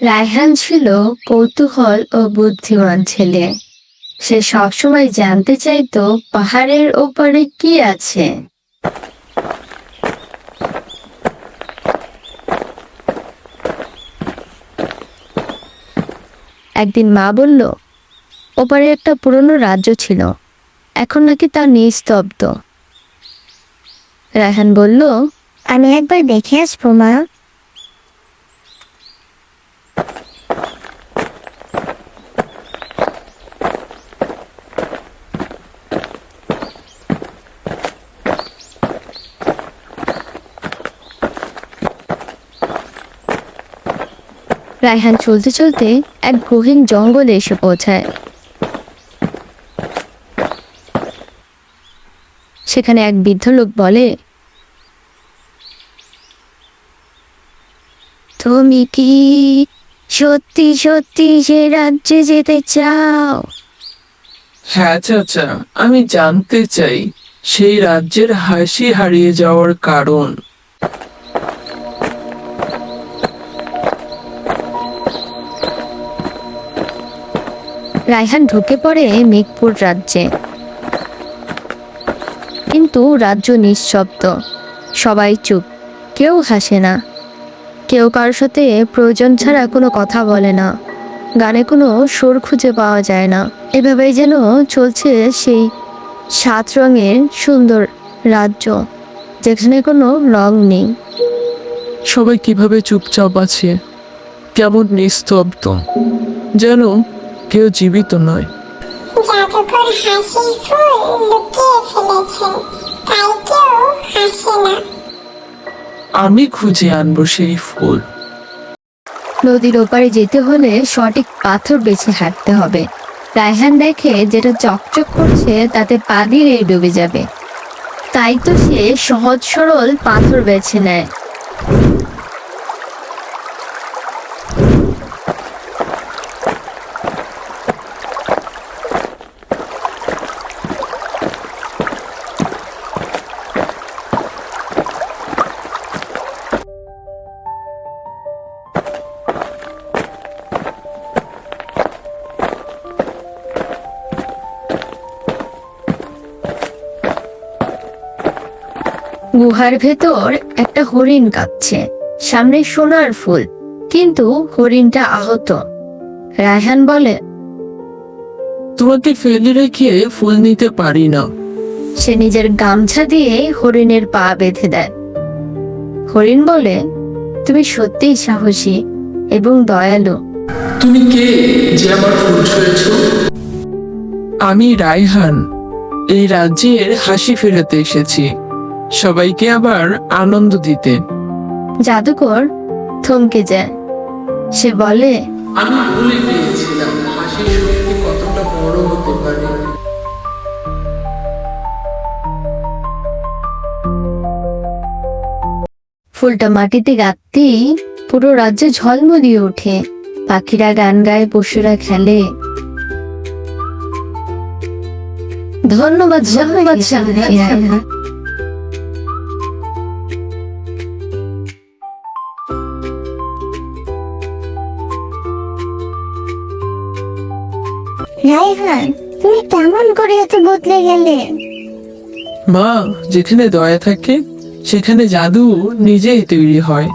রায়হান ছিল কৌতূহল ও বুদ্ধিমান ছেলে। সে সবসময় জানতে চাইতো পাহাড়ের ওপারে কি আছে। একদিন মা বলল, ওপারে একটা পুরনো রাজ্য ছিল, এখন নাকি তা নিস্তব্ধ। রায়হান বলল, আমি একবার দেখে আসব মা। রায়হান চলতে চলতে এক গহীন জঙ্গলে এসে পৌঁছায়। সেখানে এক বৃদ্ধ লোক বলে, তুমি কি সত্যি সত্যি সে রাজ্যে যেতে চাও? হ্যাঁ চাচা আমি জানতে চাই, সেই রাজ্যের হাসি হারিয়ে যাওয়ার কারণ। রায়হান ঢুকে পড়ে মেঘপুর রাজ্যে। কিন্তু রাজ্য নিঃশব্দ। সবাই চুপ। কেউ হাসে না। কেউ কারোর সাথে প্রয়োজন ছাড়া কোনো কথা বলে না। গানে কোনো সুর খুঁজে পাওয়া যায় না। এভাবেই যেন চলছে সেই সাত রঙের সুন্দর রাজ্য, যেখানে কোনো রং নেই। সবাই কীভাবে চুপচাপ আছে? কেমন নিস্তব্ধ। যেন কেউ জীবিত নয়। জাদুকর হাসির ফুল লুকিয়ে ফেলেছেন তাই কেউ হাসে না। আমি খুঁজে আনব সেই ফুল। নদীর ওপারে যেতে হলে সঠিক পাথর বেছে হাঁটতে হবে। রায়হান দেখে যেটা চকচক করছে তাতে পা দিলেই ডুবে যাবে। তাই তো সে সহজ সরল পাথর বেছে নেয়। গুহার ভেতর একটা হরিণ কাঁপছে। সামনে সোনার ফুল কিন্তু হরিণটা আহত। রায়হান বলে তোমাকে ফেলে রেখে ফুল নিতে পারি না। সে নিজের গামছা দিয়ে হরিণের পা বেঁধে দেয়। হরিণ বলে তুমি সত্যিই সাহসী এবং দয়ালু। তুমি কে যে আমার ফুল ছুঁয়েছ আমি রায়হান। এই রাজ্যের হাসি ফেরাতে এসেছি। সবাইকে আবার আনন্দ দিতে। জাদুকর থমকে যায়। সে বলে আমি ভুলে গিয়েছিলাম হাসির শক্তি কতটা বড় হতে পারে। ফুলটা মাটিতে গাঁথতেই পুরো রাজ্যে ঝলমলিয়ে ওঠে। পাখিরা গান গায় পশুরা খেলে। ধন্যবাদ ধন্যবাদ রাইহান তুমি কেমন করে এত বদলে গেলে? মা, যেখানে দয়া থাকে, সেখানে জাদু নিজেই তৈরি হয়।